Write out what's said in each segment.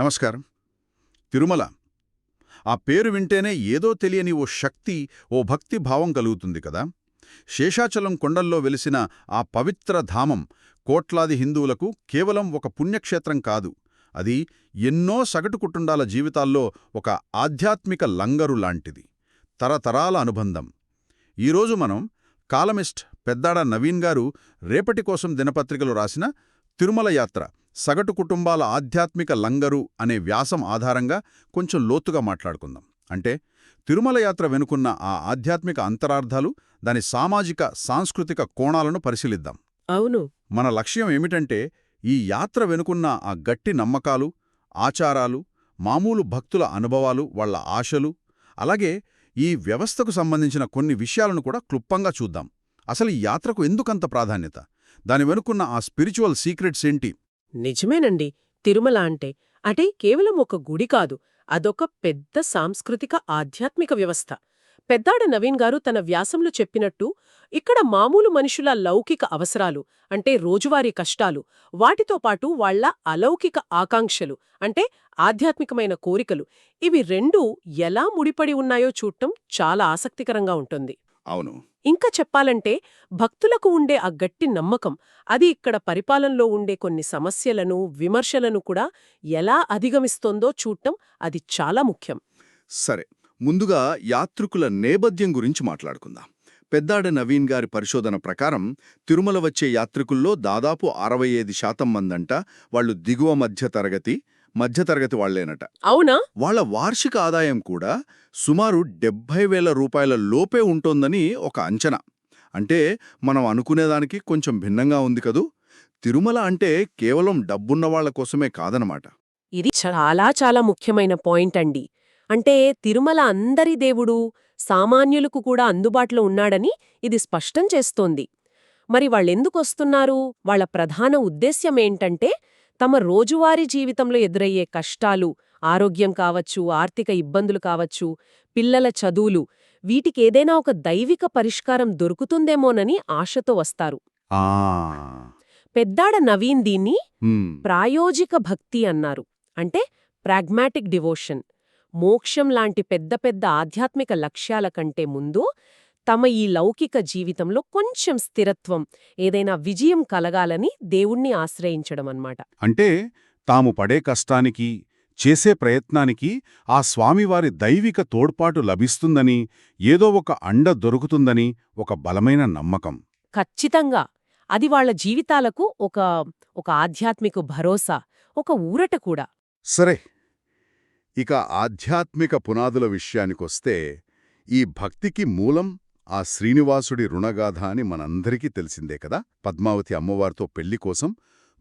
నమస్కారం. తిరుమల. ఆ పేరు వింటేనే ఏదో తెలియని ఓ శక్తి ఓ భక్తి భావం కలుగుతుంది కదా. శేషాచలం కొండల్లో వెలిసిన ఆ పవిత్ర ధామం కోట్లాది హిందువులకు కేవలం ఒక పుణ్యక్షేత్రం కాదు. అది ఎన్నో సగటు కుటుంబాల జీవితాల్లో ఒక ఆధ్యాత్మిక లంగరు లాంటిది. తరతరాల అనుబంధం. ఈరోజు మనం కాలమిస్ట్ పెద్దాడ నవీన్ గారు రేపటి కోసం దినపత్రికలో రాసిన తిరుమల యాత్ర సగటు కుటుంబాల ఆధ్యాత్మిక లంగరు అనే వ్యాసం ఆధారంగా కొంచెం లోతుగా మాట్లాడుకుందాం. అంటే తిరుమల యాత్ర వెనుకున్న ఆ ఆధ్యాత్మిక అంతరార్థాలు దాని సామాజిక సాంస్కృతిక కోణాలను పరిశీలిద్దాం. అవును. మన లక్ష్యం ఏమిటంటే ఈ యాత్ర వెనుకున్న ఆ గట్టి నమ్మకాలు ఆచారాలు మామూలు భక్తుల అనుభవాలు వాళ్ళ ఆశలు అలాగే ఈ వ్యవస్థకు సంబంధించిన కొన్ని విషయాలను కూడా క్లుప్తంగా చూద్దాం. అసలు ఈ యాత్రకు ఎందుకంత ప్రాధాన్యత? దాని వెనుకున్న ఆ స్పిరిచువల్ సీక్రెట్స్ ఏంటి? నిజమేనండి తిరుమల అంటే అంటే కేవలం ఒక గుడి కాదు అదొక పెద్ద సాంస్కృతిక ఆధ్యాత్మిక వ్యవస్థ. పెద్దాడ నవీన్ గారు తన వ్యాసంలో చెప్పినట్టు ఇక్కడ మామూలు మనుషుల లౌకిక అవసరాలు అంటే రోజువారీ కష్టాలు వాటితో పాటు వాళ్ళ అలౌకిక ఆకాంక్షలు అంటే ఆధ్యాత్మికమైన కోరికలు ఇవి రెండూ ఎలా ముడిపడి ఉన్నాయో చూడటం చాలా ఆసక్తికరంగా ఉంటుంది. అవును. ఇంకా చెప్పాలంటే భక్తులకు ఉండే ఆ గట్టి నమ్మకం అది ఇక్కడ పరిపాలనలో ఉండే కొన్ని సమస్యలను విమర్శలను కూడా ఎలా అధిగమిస్తోందో చూడటం అది చాలా ముఖ్యం. సరే ముందుగా యాత్రికుల నేపథ్యం గురించి మాట్లాడుకుందాం. పెద్దాడ నవీన్ గారి పరిశోధన ప్రకారం తిరుమల వచ్చే యాత్రికుల్లో దాదాపు అరవై ఐదు శాతం మందంట వాళ్ళు దిగువ మధ్యతరగతి మధ్యతరగతి వాళ్ళేనట అవునా? వాళ్ళ వార్షిక ఆదాయం కూడా సుమారు డెబ్భై వేల రూపాయల లోపే ఉంటోందని ఒక అంచనా. అంటే మనం అనుకునేదానికి కొంచెం భిన్నంగా ఉంది కదూ? తిరుమల అంటే కేవలం డబ్బున్న వాళ్ళ కోసమే కాదనమాట. ఇది చాలా చాలా ముఖ్యమైన పాయింట్ అండి. అంటే తిరుమల అందరి దేవుడు సామాన్యులకు కూడా అందుబాటులో ఉన్నాడని ఇది స్పష్టం చేస్తోంది. మరి వాళ్ళెందుకొస్తున్నారు వాళ్ళ ప్రధాన ఉద్దేశ్యమేంటంటే తమ రోజువారీ జీవితంలో ఎదురయ్యే కష్టాలు ఆరోగ్యం కావచ్చు ఆర్థిక ఇబ్బందులు కావచ్చు పిల్లల చదువులు వీటికేదైనా ఒక దైవిక పరిష్కారం దొరుకుతుందేమోనని ఆశతో వస్తారు. పెద్దాడ నవీన్ దీన్ని ప్రాయోజిక భక్తి అన్నారు. అంటే ప్రాగ్మాటిక్ డివోషన్. మోక్షం లాంటి పెద్ద పెద్ద ఆధ్యాత్మిక లక్ష్యాల కంటే ముందు తమ ఈ లౌకిక జీవితంలో కొంచెం స్థిరత్వం ఏదైనా విజయం కలగాలని దేవుణ్ణి ఆశ్రయించడం అన్నమాట. అంటే తాము పడే కష్టానికి చేసే ప్రయత్నానికి ఆ స్వామివారి దైవిక తోడ్పాటు లభిస్తుందని ఏదో ఒక అండ దొరుకుతుందని ఒక బలమైన నమ్మకం. ఖచ్చితంగా. అది వాళ్ళ జీవితాలకు ఒక ఒక ఆధ్యాత్మిక భరోసా ఒక ఊరట కూడా. సరే. ఇక ఆధ్యాత్మిక పునాదుల విషయానికొస్తే ఈ భక్తికి మూలం ఆ శ్రీనివాసుడి రుణగాథ అని మనందరికీ తెలిసిందే కదా? పద్మావతి అమ్మవారితో పెళ్ళి కోసం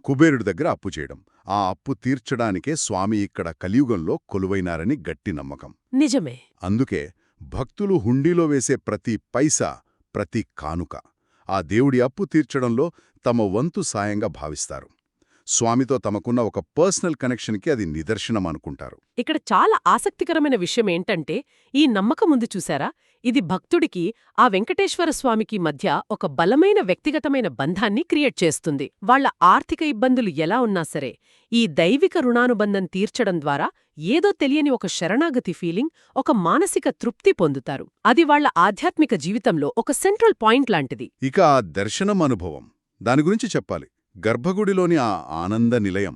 కుబేరుడి దగ్గర అప్పు చేయడం. ఆ అప్పు తీర్చడానికే స్వామి ఇక్కడ కలియుగంలో కొలువైనారని గట్టి నమ్మకం. నిజమే. అందుకే భక్తులు హుండీలో వేసే ప్రతి పైసా ప్రతి కానుక ఆ దేవుడి అప్పు తీర్చడంలో తమ వంతు సాయంగా భావిస్తారు. స్వామితో తమకున్న ఒక పర్సనల్ కనెక్షన్కి అది నిదర్శనం అనుకుంటారు. ఇక్కడ చాలా ఆసక్తికరమైన విషయం ఏంటంటే ఈ నమ్మకం ఉంది చూసారా? ఇది భక్తుడికి ఆ వెంకటేశ్వర స్వామికి మధ్య ఒక బలమైన వ్యక్తిగతమైన బంధాన్ని క్రియేట్ చేస్తుంది. వాళ్ళ ఆర్థిక ఇబ్బందులు ఎలా ఉన్నా సరే ఈ దైవిక రుణానుబంధం తీర్చడం ద్వారా ఏదో తెలియని ఒక శరణాగతి ఫీలింగ్ ఒక మానసిక తృప్తి పొందుతారు. అది వాళ్ళ ఆధ్యాత్మిక జీవితంలో ఒక సెంట్రల్ పాయింట్ లాంటిది. ఇక ఆ దర్శనం అనుభవం. దాని గురించి చెప్పాలి. గర్భగుడిలోని ఆ ఆనంద నిలయం.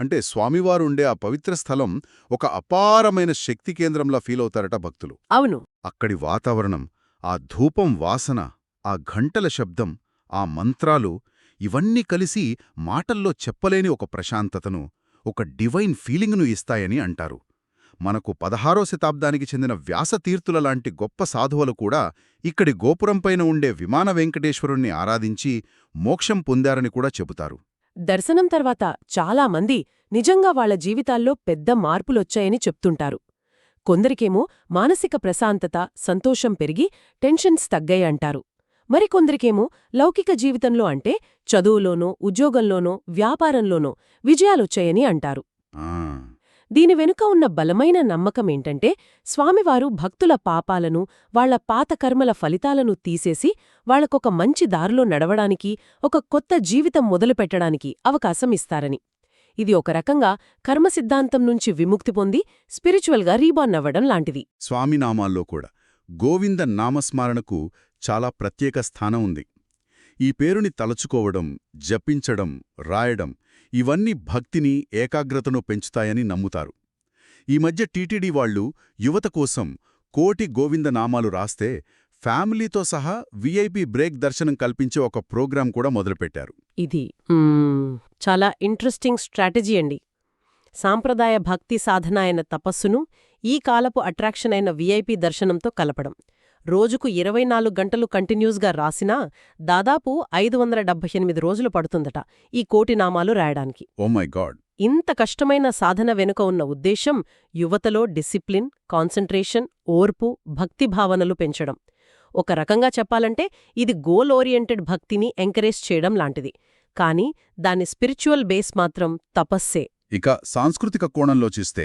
అంటే స్వామివారు ఉండే ఆ పవిత్ర స్థలం ఒక అపారమైన శక్తి కేంద్రంలా ఫీలవుతారట భక్తులు. అవును. అక్కడి వాతావరణం ఆ ధూపం వాసన ఆ ఘంటల శబ్దం ఆ మంత్రాలు ఇవన్నీ కలిసి మాటల్లో చెప్పలేని ఒక ప్రశాంతతను ఒక డివైన్ ఫీలింగ్ను ఇస్తాయని అంటారు. మనకు పదహారో శతాబ్దానికి చెందిన వ్యాసతీర్థుల లాంటి గొప్ప సాధువులు కూడా ఇక్కడి గోపురంపైన ఉండే విమాన వెంకటేశ్వరుణ్ణి ఆరాధించి మోక్షం పొందారని కూడా చెబుతారు. దర్శనం తర్వాత చాలా మంది నిజంగా వాళ్ళ జీవితాల్లో పెద్ద మార్పులొచ్చాయని చెప్తుంటారు. కొందరికేమో మానసిక ప్రశాంతత సంతోషం పెరిగి టెన్షన్స్ తగ్గాయంటారు మరికొందరికేమో లౌకిక జీవితంలో అంటే చదువులోనో ఉద్యోగంలోనో వ్యాపారంలోనో విజయాలొచ్చాయని అంటారు. దీని వెనుక ఉన్న బలమైన నమ్మకమేంటంటే స్వామివారు భక్తుల పాపాలను వాళ్ళ పాత కర్మల ఫలితాలను తీసేసి వాళ్ళకొక మంచి దారిలో నడవడానికి ఒక కొత్త జీవితం మొదలుపెట్టడానికి అవకాశం ఇస్తారని. ఇది ఒక రకంగా కర్మ సిద్ధాంతం నుంచి విముక్తి పొంది స్పిరిచువల్గా రీబాన్ అవ్వడం లాంటిది. స్వామినామాల్లో కూడా గోవింద నామస్మరణకు చాలా ప్రత్యేక స్థానం ఉంది. ఈ పేరుని తలచుకోవడం జపించడం రాయడం ఇవన్నీ భక్తిని ఏకాగ్రతను పెంచుతాయని నమ్ముతారు. ఈ మధ్య టీటీడీ వాళ్ళు యువత కోసం కోటి గోవింద నామాలు రాస్తే ఫ్యామిలీతో సహా విఐపి బ్రేక్ దర్శనం కల్పించే ఒక ప్రోగ్రాం కూడా మొదలుపెట్టారు. ఇది చాలా ఇంట్రెస్టింగ్ స్ట్రాటజీ అండి. సాంప్రదాయ భక్తి సాధన అయిన తపస్సును ఈ కాలపు అట్రాక్షన్ అయిన విఐపి దర్శనంతో కలపడం. రోజుకు ఇరవై నాలుగు గంటలు కంటిన్యూస్గా రాసినా దాదాపు ఐదు వందల డెబ్బై ఎనిమిది రోజులు పడుతుందట ఈ కోటి నామాలు రాయడానికి. Oh my god. ఇంత కష్టమైన సాధన వెనుక ఉన్న ఉద్దేశం యువతలో డిసిప్లిన్ కాన్సంట్రేషన్ ఓర్పు భక్తి భావనలు పెంచడం. ఒక రకంగా చెప్పాలంటే ఇది గోల్ ఓరియంటెడ్ భక్తిని ఎంకరేజ్ చేయడం లాంటిది. కానీ దాని స్పిరిచువల్ బేస్ మాత్రం తపస్సే. ఇక సాంస్కృతిక కోణంలో చూస్తే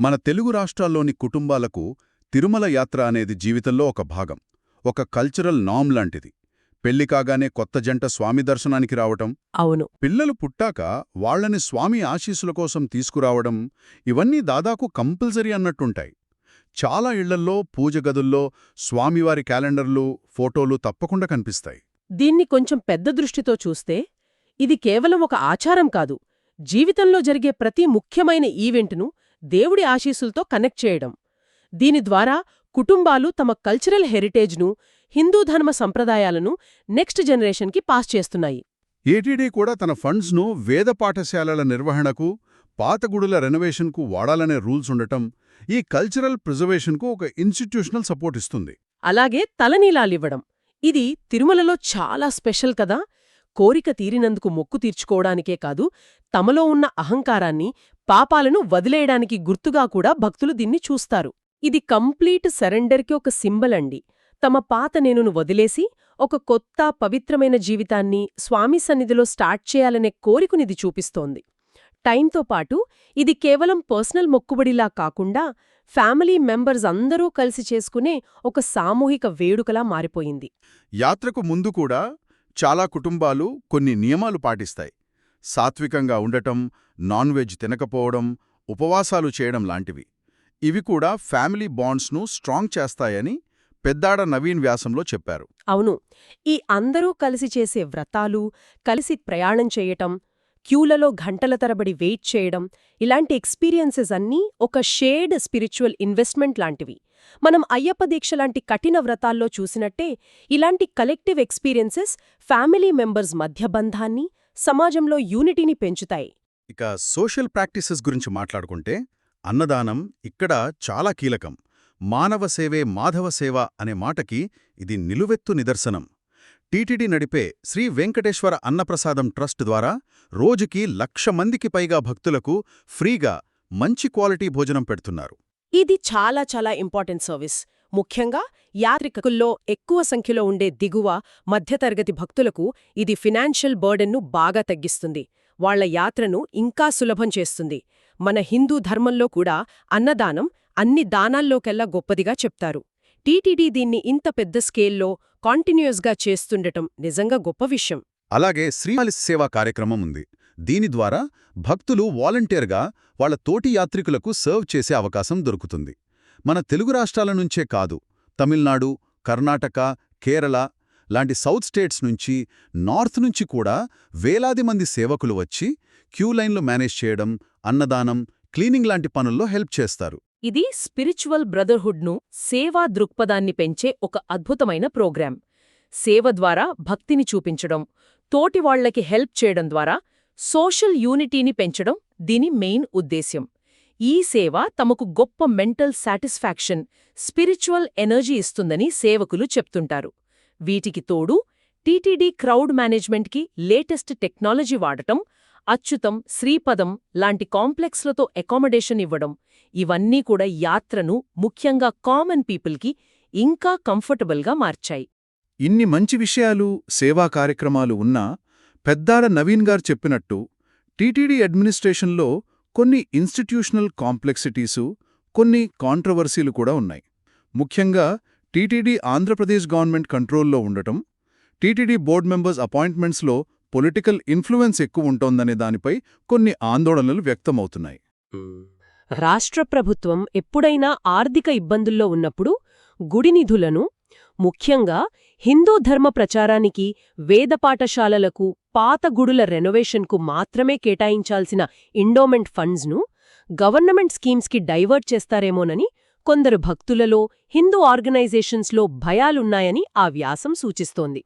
మన తెలుగు రాష్ట్రాల్లోని కుటుంబాలకు తిరుమల యాత్ర అనేది జీవితంలో ఒక భాగం ఒక కల్చరల్ నామ్ లాంటిది. పెళ్ళి కాగానే కొత్త జంట స్వామి దర్శనానికి రావటం అవును. పిల్లలు పుట్టాక వాళ్ళని స్వామి ఆశీస్సుల కోసం తీసుకురావడం ఇవన్నీ దాదాపు కంపల్సరీ అన్నట్టుంటాయి. చాలా ఇళ్ళల్లో పూజ గదుల్లో స్వామివారి క్యాలెండర్లు ఫోటోలు తప్పకుండా కనిపిస్తాయి. దీన్ని కొంచెం పెద్ద దృష్టితో చూస్తే ఇది కేవలం ఒక ఆచారం కాదు. జీవితంలో జరిగే ప్రతి ముఖ్యమైన ఈవెంట్ను దేవుడి ఆశీస్సులతో కనెక్ట్ చేయడం. దీని ద్వారా కుటుంబాలు తమ కల్చరల్ హెరిటేజ్ను హిందూ ధర్మ సంప్రదాయాలను నెక్స్ట్ జనరేషన్కి పాస్ చేస్తున్నాయి. ఏటీడీ కూడా తన ఫండ్స్ను వేద పాఠశాలల నిర్వహణకు పాత గుడుల రెనోవేషన్కు వాడాలనే రూల్స్ ఉండటం ఈ కల్చరల్ ప్రిజర్వేషన్కు ఒక ఇన్స్టిట్యూషనల్ సపోర్ట్ ఇస్తుంది. అలాగే తలనీలాలివ్వడం. ఇది తిరుమలలో చాలా స్పెషల్ కదా. కోరిక తీరినందుకు మొక్కు తీర్చుకోవడానికే కాదు తమలో ఉన్న అహంకారాన్ని పాపాలను వదిలేయడానికి గుర్తుగా కూడా భక్తులు దీన్ని చూస్తారు. ఇది కంప్లీట్ సరెండర్కి ఒక సింబల్ అండి. తమ పాత నేనును వదిలేసి ఒక కొత్త పవిత్రమైన జీవితాన్ని స్వామి సన్నిధిలో స్టార్ట్ చేయాలనే కోరికనిది చూపిస్తోంది. టైంతో పాటు ఇది కేవలం పర్సనల్ మొక్కుబడిలా కాకుండా ఫ్యామిలీ మెంబర్స్ అందరూ కలిసి చేసుకునే ఒక సామూహిక వేడుకలా మారిపోయింది. యాత్రకు ముందు కూడా చాలా కుటుంబాలు కొన్ని నియమాలు పాటిస్తాయి. సాత్వికంగా ఉండటం నాన్ వెజ్ తినకపోవడం ఉపవాసాలు చేయడం లాంటివి. ఇవి కూడా ఫ్యామిలీ బాండ్స్ను స్ట్రాంగ్ చేస్తాయని పెద్దాడ నవీన్ వ్యాసంలో చెప్పారు. అవును. ఈ అందరూ కలిసి చేసే వ్రతాలు కలిసి ప్రయాణం చేయటం క్యూలలో గంటల తరబడి వెయిట్ చేయడం ఇలాంటి ఎక్స్పీరియన్సెస్ అన్నీ ఒక షేర్డ్ స్పిరిచువల్ ఇన్వెస్ట్మెంట్ లాంటివి. మనం అయ్యప్ప దీక్ష లాంటి కఠిన వ్రతాల్లో చూసినట్టే ఇలాంటి కలెక్టివ్ ఎక్స్పీరియన్సెస్ ఫ్యామిలీ మెంబర్స్ మధ్య బంధాన్ని సమాజంలో యూనిటీని పెంచుతాయి. ఇక సోషల్ ప్రాక్టీసెస్ గురించి మాట్లాడుకుంటే అన్నదానం ఇక్కడ చాలా కీలకం. మానవ సేవే మాధవ సేవ అనే మాటకి ఇది నిలువెత్తు నిదర్శనం. టీటీడీ నడిపే శ్రీ వెంకటేశ్వర అన్నప్రసాదం ట్రస్ట్ ద్వారా రోజుకి లక్ష మందికి పైగా భక్తులకు ఫ్రీగా మంచి క్వాలిటీ భోజనం పెడుతున్నారు. ఇది చాలా చాలా ఇంపార్టెంట్ సర్వీస్. ముఖ్యంగా యాత్రికుల్లో ఎక్కువ సంఖ్యలో ఉండే దిగువ మధ్యతరగతి భక్తులకు ఇది ఫినాన్షియల్ బర్డెన్ను బాగా తగ్గిస్తుంది. వాళ్ళ యాత్రను ఇంకా సులభం చేస్తుంది. మన హిందూ ధర్మంలో కూడా అన్నదానం అన్ని దానాల్లోకెల్లా గొప్పదిగా చెప్తారు. టీటీడీ దీన్ని ఇంత పెద్ద స్కేల్లో కాంటిన్యూయస్గా చేస్తుండటం నిజంగా గొప్ప విషయం. అలాగే శ్రీమాలి సేవా కార్యక్రమం ఉంది. దీని ద్వారా భక్తులు వాలంటీర్గా వాళ్ళ తోటి యాత్రికులకు సర్వ్ చేసే అవకాశం దొరుకుతుంది. మన తెలుగు రాష్ట్రాల నుంచే కాదు తమిళనాడు కర్ణాటక కేరళ లాంటి సౌత్ స్టేట్స్ నుంచి నార్త్ నుంచి కూడా వేలాది మంది సేవకులు వచ్చి క్యూ లైన్లు మేనేజ్ చేయడం అన్నదానం క్లీనింగ్ లాంటి పనుల్లో హెల్ప్ చేస్తారు. ఇది స్పిరిచువల్ బ్రదర్హుడ్ను సేవా దృక్పథాన్ని పెంచే ఒక అద్భుతమైన ప్రోగ్రాం. సేవ ద్వారా భక్తిని చూపించడం తోటివాళ్ళకి హెల్ప్ చేయడం ద్వారా సోషల్ యూనిటీని పెంచడం దీని మెయిన్ ఉద్దేశ్యం. ఈ సేవ తమకు గొప్ప మెంటల్ సాటిస్ఫాక్షన్ స్పిరిచువల్ ఎనర్జీ ఇస్తుందని సేవకులు చెప్తుంటారు. వీటికి తోడు టీటీడీ క్రౌడ్ మేనేజ్మెంట్కి లేటెస్ట్ టెక్నాలజీ వాడటం అచ్యుతం శ్రీపదం లాంటి కాంప్లెక్స్లతో అకామిడేషన్ ఇవ్వడం ఇవన్నీ కూడా యాత్రను ముఖ్యంగా కామన్ పీపుల్కి ఇంకా కంఫర్టబుల్గా మార్చాయి. ఇన్ని మంచి విషయాలు సేవా కార్యక్రమాలు ఉన్నా పెద్దార నవీన్ గారు చెప్పినట్టు టీటీడీ అడ్మినిస్ట్రేషన్లో కొన్ని ఇన్స్టిట్యూషనల్ కాంప్లెక్సిటీసు కొన్ని కాంట్రవర్సీలు కూడా ఉన్నాయి. ముఖ్యంగా టీటీడీ ఆంధ్రప్రదేశ్ గవర్నమెంట్ కంట్రోల్లో ఉండటం టీటీడీ బోర్డ్ మెంబర్స్ అపాయింట్మెంట్స్లో పొలిటికల్ ఇన్ఫ్లుయెన్స్ ఎక్కువ ఉంటోందనే దానిపై కొన్ని ఆందోళనలు వ్యక్తమవుతున్నాయి. రాష్ట్ర ప్రభుత్వం ఎప్పుడైనా ఆర్థిక ఇబ్బందుల్లో ఉన్నప్పుడు గుడి నిధులను ముఖ్యంగా హిందూ ధర్మ ప్రచారానికి వేద పాఠశాలలకు పాత గుడుల రెనోవేషన్కు మాత్రమే కేటాయించాల్సిన ఇండోమెంట్ ఫండ్స్ను గవర్నమెంట్ స్కీమ్స్కి డైవర్ట్ చేస్తారేమోనని కొందరు భక్తులలో హిందూ ఆర్గనైజేషన్స్లో భయాలున్నాయని ఆ వ్యాసం సూచిస్తోంది.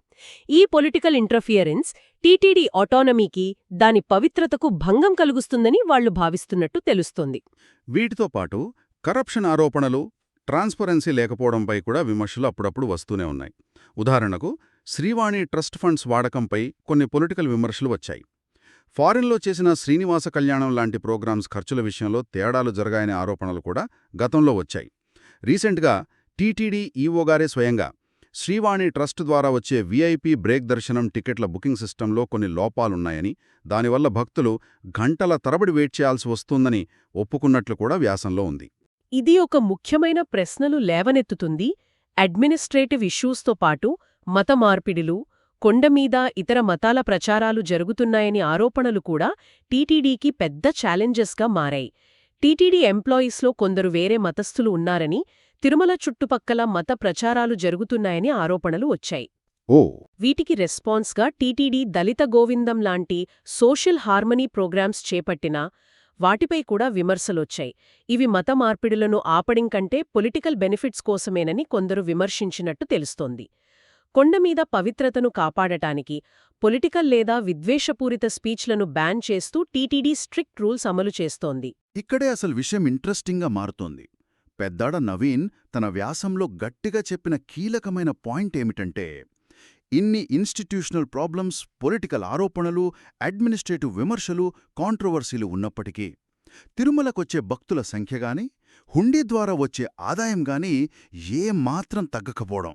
ఈ పొలిటికల్ ఇంటర్ఫియరెన్స్ టీటీడీ ఆటోనమీకి దాని పవిత్రతకు భంగం కలుగుస్తుందని వాళ్ళు భావిస్తున్నట్టు తెలుస్తోంది. వీటితో పాటు కరప్షన్ ఆరోపణలు ట్రాన్స్పరెన్సీ లేకపోవడంపై కూడా విమర్శలు అప్పుడప్పుడు వస్తూనే ఉన్నాయి. ఉదాహరణకు శ్రీవాణి ట్రస్ట్ ఫండ్స్ వాడకంపై కొన్ని పొలిటికల్ విమర్శలు వచ్చాయి. ఫారిన్లో చేసిన శ్రీనివాస కళ్యాణం లాంటి ప్రోగ్రామ్స్ ఖర్చుల విషయంలో తేడాలు జరగాయనే ఆరోపణలు కూడా గతంలో వచ్చాయి. రీసెంట్గా టీటీడీ ఈవోగారే స్వయంగా శ్రీవాణి ట్రస్ట్ ద్వారా వచ్చే వీఐపీ బ్రేక్ దర్శనం టికెట్ల బుకింగ్ సిస్టంలో కొన్ని లోపాలున్నాయని దానివల్ల భక్తులు గంటల తరబడి వెయిట్ చేయాల్సి వస్తుందని ఒప్పుకున్నట్లు కూడా వ్యాసంలో ఉంది. ఇది ఒక ముఖ్యమైన ప్రశ్నలు లేవనెత్తుతుంది. అడ్మినిస్ట్రేటివ్ ఇష్యూస్తో పాటు మత మార్పిడిలు కొండమీద ఇతర మతాల ప్రచారాలు జరుగుతున్నాయని ఆరోపణలు కూడా టీటీడీకి పెద్ద ఛాలెంజెస్గా మారాయి. టీటీడీ ఎంప్లాయీస్లో కొందరు వేరే మతస్థులు ఉన్నారని తిరుమల చుట్టుపక్కల మత ప్రచారాలు జరుగుతున్నాయని ఆరోపణలు వచ్చాయి. ఓ! వీటికి రెస్పాన్స్గా టీటీడీ దళిత గోవిందం లాంటి సోషల్ హార్మనీ ప్రోగ్రామ్స్ చేపట్టినా వాటిపై కూడా విమర్శలొచ్చాయి. ఇవి మత మార్పిడులను ఆపడం కంటే పొలిటికల్ బెనిఫిట్స్ కోసమేనని కొందరు విమర్శించినట్టు తెలుస్తోంది. కొండమీద పవిత్రతను కాపాడటానికి పొలిటికల్ లేదా విద్వేషపూరిత స్పీచ్లను బ్యాన్ చేస్తూ టీటీడీ స్ట్రిక్ట్ రూల్స్ అమలు చేస్తోంది. ఇక్కడే అసలు విషయం ఇంట్రెస్టింగ్గా మారుతోంది. పెద్దాడ నవీన్ తన వ్యాసంలో గట్టిగా చెప్పిన కీలకమైన పాయింట్ ఏమిటంటే ఇన్ని ఇన్స్టిట్యూషనల్ ప్రాబ్లమ్స్ పొలిటికల్ ఆరోపణలు అడ్మినిస్ట్రేటివ్ విమర్శలు కాంట్రవర్సీలు ఉన్నప్పటికీ తిరుమలకొచ్చే భక్తుల సంఖ్యగాని హుండీ ద్వారా వచ్చే ఆదాయంగాని ఏమాత్రం తగ్గకపోవడం.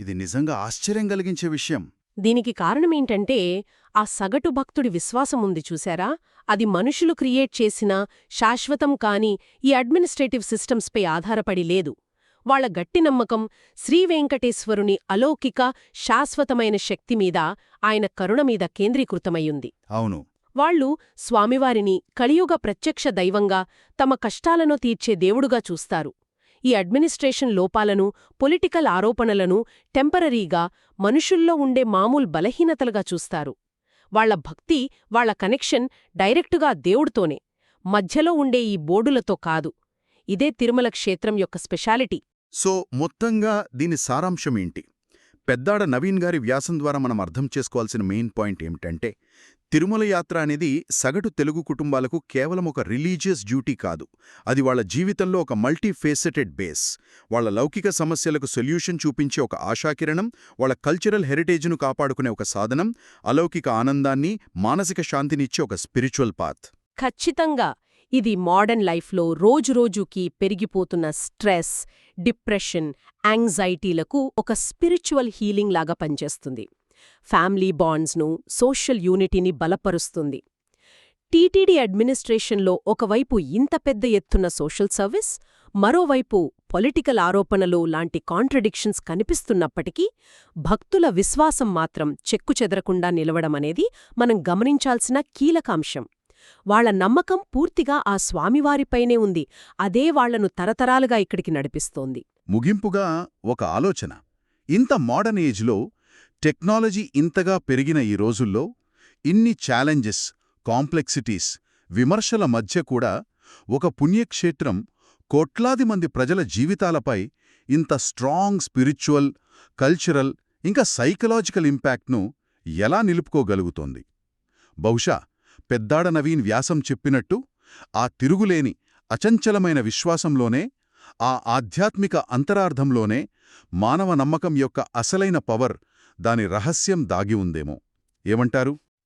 ఇది నిజంగా ఆశ్చర్యం కలిగించే విషయం. దీనికి కారణమేంటంటే ఆ సగటు భక్తుడి విశ్వాసం ఉంది చూశారా? అది మనుషులు క్రియేట్ చేసిన శాశ్వతం కాని ఈ అడ్మినిస్ట్రేటివ్ సిస్టమ్స్పై ఆధారపడి లేదు. వాళ్ళ గట్టి నమ్మకం శ్రీవేంకటేశ్వరుని అలౌకిక శాశ్వతమైన శక్తిమీద ఆయన కరుణమీద కేంద్రీకృతమయ్యుంది. అవును. వాళ్ళు స్వామివారిని కలియుగ ప్రత్యక్ష దైవంగా తమ కష్టాలను తీర్చే దేవుడుగా చూస్తారు. ఈ అడ్మినిస్ట్రేషన్ లోపాలను పొలిటికల్ ఆరోపణలను టెంపరరీగా మనుషుల్లో ఉండే మామూలు బలహీనతలుగా చూస్తారు. వాళ్ళ భక్తి వాళ్ళ కనెక్షన్ డైరెక్టుగా దేవుడితోనే మధ్యలో ఉండే ఈ బోర్డులతో కాదు. ఇదే తిరుమల క్షేత్రం యొక్క స్పెషాలిటీ. సో మొత్తంగా దీని సారాంశమేంటి పెద్దాడ నవీన్ గారి వ్యాసం ద్వారా మనం అర్థం చేసుకోవాల్సిన మెయిన్ పాయింట్ ఏమిటంటే తిరుమల యాత్ర అనేది సగటు తెలుగు కుటుంబాలకు కేవలం ఒక రిలీజియస్ డ్యూటీ కాదు. అది వాళ్ళ జీవితంలో ఒక మల్టీఫేసెటెడ్ బేస్. వాళ్ళ లౌకిక సమస్యలకు సొల్యూషన్ చూపించే ఒక ఆశాకిరణం వాళ్ళ కల్చరల్ హెరిటేజ్ను కాపాడుకునే ఒక సాధనం అలౌకిక ఆనందాన్ని మానసిక శాంతినిచ్చే ఒక స్పిరిచువల్ పాత్. ఖచ్చితంగా ఇది మోడర్న్ లైఫ్లో రోజురోజుకి పెరిగిపోతున్న స్ట్రెస్ డిప్రెషన్ యాంగ్జైటీలకు ఒక స్పిరిచువల్ హీలింగ్ లాగా పనిచేస్తుంది. ఫ్యామిలీ బాండ్స్ను సోషల్ యూనిటీని బలపరుస్తుంది. టీటీడీ అడ్మినిస్ట్రేషన్లో ఒకవైపు ఇంత పెద్ద ఎత్తున సోషల్ సర్వీస్ మరోవైపు పొలిటికల్ ఆరోపణలు లాంటి కాంట్రడిక్షన్స్ కనిపిస్తున్నప్పటికీ భక్తుల విశ్వాసం మాత్రం చెక్కుచెదరకుండా నిలవడమనేది మనం గమనించాల్సిన కీలకాంశం వాళ్ళ నమ్మకం పూర్తిగా ఆ స్వామివారిపైనే ఉంది. అదే వాళ్ళను తరతరాలుగా ఇక్కడికి నడిపిస్తోంది. ముగింపుగా ఒక ఆలోచన. ఇంత మోడర్న్ ఏజ్లో టెక్నాలజీ ఇంతగా పెరిగిన ఈ రోజుల్లో ఇన్ని ఛాలెంజెస్ కాంప్లెక్సిటీస్ విమర్శల మధ్య కూడా ఒక పుణ్యక్షేత్రం కోట్లాది మంది ప్రజల జీవితాలపై ఇంత స్ట్రాంగ్ స్పిరిచువల్ కల్చరల్ ఇంకా సైకలాజికల్ ఇంపాక్ట్ను ఎలా నిలుపుకోగలుగుతోంది? బహుశా పెద్దాడ నవీన్ వ్యాసం చెప్పినట్టు ఆ తిరుగులేని అచంచలమైన విశ్వాసంలోనే ఆ ఆధ్యాత్మిక అంతరార్థంలోనే మానవ నమ్మకం యొక్క అసలైన పవర్ దాని రహస్యం దాగి ఉందేమో. ఏమంటారు?